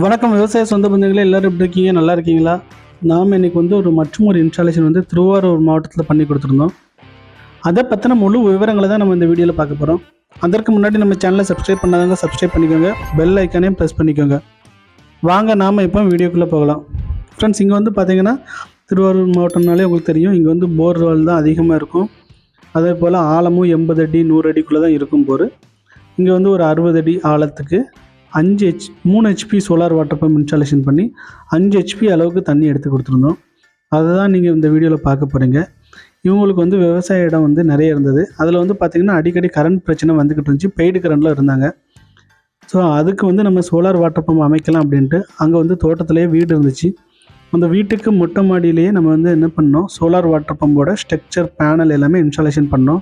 வணக்கம் விவசாய சொந்த பந்தங்களே எல்லோரும் எப்படி இருக்கீங்க? நல்லா இருக்கீங்களா? நாம் இன்றைக்கி வந்து ஒரு மற்றும் ஒரு இன்ஸ்டாலேஷன் வந்து திருவாரூர் மாவட்டத்தில் பண்ணி கொடுத்துருந்தோம். அதை பற்றின முழு விவரங்களை தான் நம்ம இந்த வீடியோவில் பார்க்க போகிறோம் அதற்கு முன்னாடி நம்ம சேனலை சப்ஸ்கிரைப் பண்ணாதாங்க சப்ஸ்கிரைப் பண்ணிக்கோங்க. பெல் ஐக்கானையும் ப்ரெஸ் பண்ணிக்கோங்க. வாங்க நாம் இப்போ வீடியோக்குள்ளே போகலாம். ஃப்ரெண்ட்ஸ் இங்கே வந்து பார்த்தீங்கன்னா திருவாரூர் மாவட்டம்னாலே உங்களுக்கு தெரியும். இங்கே வந்து போர்வெல் தான் அதிகமாக இருக்கும். அதே போல் ஆழமும் எண்பது அடி நூறு அடிக்குள்ளே தான் இருக்கும் போர். இங்கே வந்து ஒரு அறுபது அடி ஆழத்துக்கு. அஞ்சு ஹெச் மூணு HP solar water pump installation பண்ணி அஞ்சு ஹெச்பி அளவுக்கு தண்ணி எடுத்து கொடுத்துருந்தோம். அதை தான் நீங்கள் இந்த வீடியோவில் பார்க்க போகிறீங்க இவங்களுக்கு வந்து விவசாய இடம் வந்து நிறைய இருந்தது. அதில் வந்து பார்த்திங்கன்னா அடிக்கடி கரண்ட் பிரச்சனை வந்துக்கிட்டு இருந்துச்சு. பெய்டு கரண்டில் இருந்தாங்க. ஸோ அதுக்கு வந்து நம்ம சோலார் வாட்டர் பம்ப் அமைக்கலாம் அப்படின்ட்டு அங்கே வந்து தோட்டத்திலேயே வீடு இருந்துச்சு. அந்த வீட்டுக்கு மொட்டை மாடியிலேயே நம்ம வந்து என்ன பண்ணோம்? சோலார் வாட்டர் பம்போட ஸ்ட்ரக்சர் பேனல் எல்லாமே இன்ஸ்டாலேஷன் பண்ணோம்.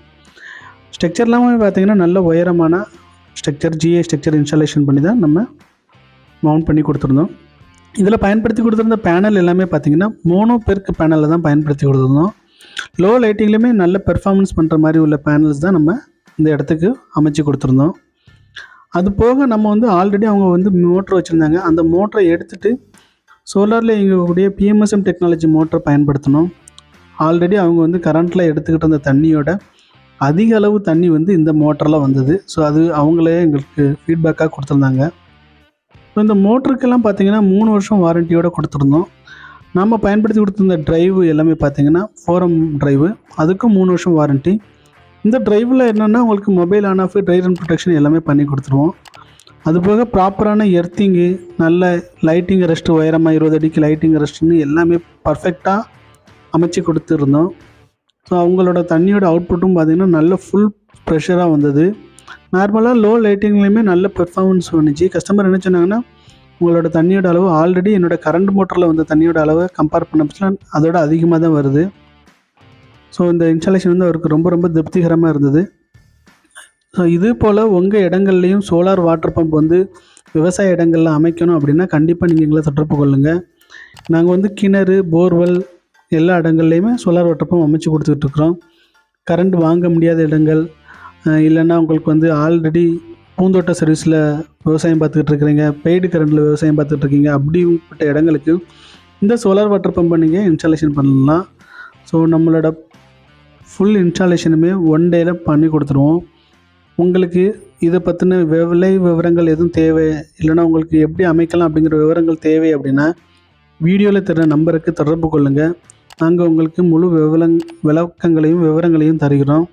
ஸ்ட்ரக்சர்லாமே பார்த்திங்கன்னா நல்ல உயரமான ஸ்ட்ரக்சர் ஜிஏ ஸ்ட்ரக்சர் இன்ஸ்டாலேஷன் பண்ணி தான் நம்ம மவுண்ட் பண்ணி கொடுத்துருந்தோம். இதில் பயன்படுத்தி கொடுத்துருந்த பேனல் எல்லாமே பார்த்திங்கன்னா மோனோ பெருக்கு பேனலில் தான் பயன்படுத்தி கொடுத்துருந்தோம். லோ லைட்டிங்லேயுமே நல்ல பெர்ஃபார்மன்ஸ் பண்ணுற மாதிரி உள்ள பேனல்ஸ் தான் நம்ம இந்த இடத்துக்கு அமைச்சு கொடுத்துருந்தோம். அது போக நம்ம வந்து ஆல்ரெடி அவங்க வந்து மோட்ரு வச்சுருந்தாங்க. அந்த மோட்டரை எடுத்துகிட்டு சோலாரில் எங்களுடைய பிஎம்எஸ்எம் டெக்னாலஜி மோட்டரை பயன்படுத்தணும் ஆல்ரெடி அவங்க வந்து கரண்ட்டில் எடுத்துக்கிட்டு இருந்த தண்ணியோட அதிக அளவு தண்ணி வந்து இந்த மோட்டரில் வந்தது. ஸோ அது அவங்களே எங்களுக்கு ஃபீட்பேக்காக கொடுத்துருந்தாங்க. ஸோ இந்த மோட்டருக்கெல்லாம் பார்த்தீங்கன்னா மூணு வருஷம் வாரண்டியோடு கொடுத்துருந்தோம். நம்ம பயன்படுத்தி கொடுத்துருந்த ட்ரைவ் எல்லாமே பார்த்தீங்கன்னா ஃபோரம் டிரைவு அதுக்கும் மூணு வருஷம் வாரண்ட்டி இந்த டிரைவில் என்னென்னா உங்களுக்கு mobile on off drive and protection எல்லாமே பண்ணி கொடுத்துருவோம். அதுபோக ப்ராப்பரான எர்த்திங்கு நல்ல லைட்டிங் ரெஸ்ட்டு உயரமாக இருபது அடிக்கு லைட்டிங் ரெஸ்ட்டுன்னு எல்லாமே பர்ஃபெக்டாக அமைச்சு கொடுத்துருந்தோம். ஸோ அவங்களோட தண்ணியோட அவுட்புட்டும் பார்த்திங்கன்னா நல்ல ஃபுல் ப்ரெஷராக வந்தது. நார்மலாக லோ லைட்டிங்லேயுமே நல்ல பெர்ஃபார்மன்ஸ் வந்துச்சு. கஸ்டமர் என்ன சொன்னாங்கன்னா உங்களோட தண்ணியோட அளவு ஆல்ரெடி என்னோட கரண்ட் மோட்டரில் வந்த தண்ணியோட அளவை கம்பேர் பண்ண பட்சத்தில் அதோட அதிகமாக தான் வருது. ஸோ இந்த இன்ஸ்டாலேஷன் வந்து அவருக்கு ரொம்ப ரொம்ப திருப்திகரமாக இருந்தது. ஸோ இது போல் உங்கள் இடங்கள்லையும் சோலார் வாட்டர் பம்ப் வந்து விவசாய இடங்களில் அமைக்கணும் அப்படின்னா கண்டிப்பாக நீங்கள் எங்களை தொடர்பு கொள்ளுங்கள் நாங்கள் வந்து கிணறு போர்வெல் எல்லா இடங்கள்லையுமே சோலார் வாட்டர் பம்ப் அமைச்சு கொடுத்துட்ருக்குறோம் கரண்ட் வாங்க முடியாத இடங்கள் இல்லைன்னா உங்களுக்கு வந்து ஆல்ரெடி பூந்தோட்ட சர்வீஸில் விவசாயம் பார்த்துக்கிட்டு இருக்கிறீங்க பெய்டு கரண்டில் விவசாயம் பார்த்துட்டு இருக்கீங்க அப்படிப்பட்ட இடங்களுக்கு இந்த சோலார் வாட்டர் பம்பை நீங்கள் இன்ஸ்டாலேஷன் பண்ணலாம். ஸோ நம்மளோட ஃபுல் இன்ஸ்டாலேஷனுமே ஒன் டேயில் பண்ணி கொடுத்துருவோம். உங்களுக்கு இதை பற்றின விலை விவரங்கள் எதுவும் தேவை இல்லைன்னா உங்களுக்கு எப்படி அமைக்கலாம் அப்படிங்கிற விவரங்கள் தேவை அப்படின்னா வீடியோவில் தர நம்பருக்கு தொடர்பு கொள்ளுங்கள் நாங்கள் உங்களுக்கு முழு விவரங் விளக்கங்களையும் விவரங்களையும் தருகிறோம்.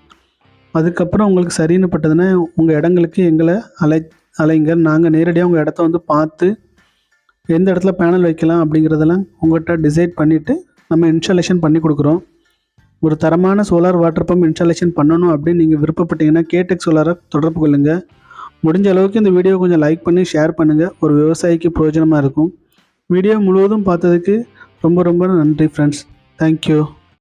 அதுக்கப்புறம் உங்களுக்கு சரின்னு பட்டதுன்னா உங்கள் இடங்களுக்கு எங்களை அலை அலைங்க நாங்கள் நேரடியாக உங்கள் இடத்த வந்து பார்த்து எந்த இடத்துல பேனல் வைக்கலாம் அப்படிங்கிறதெல்லாம் உங்கள்கிட்ட டிசைட் பண்ணிவிட்டு நம்ம இன்ஸ்டாலேஷன் பண்ணி கொடுக்குறோம். ஒரு தரமான சோலார் வாட்டர் பம்ப் இன்ஸ்டாலேஷன் பண்ணணும் அப்படின்னு நீங்கள் விருப்பப்பட்டீங்கன்னா கேடெக் சோலாரை தொடர்பு கொள்ளுங்கள் முடிஞ்ச அளவுக்கு இந்த வீடியோ கொஞ்சம் லைக் பண்ணி ஷேர் பண்ணுங்கள் ஒரு விவசாயிக்கு பிரயோஜனமாக இருக்கும். வீடியோ முழுவதும் பார்த்ததுக்கு ரொம்ப ரொம்ப நன்றி ஃப்ரெண்ட்ஸ் Thank you.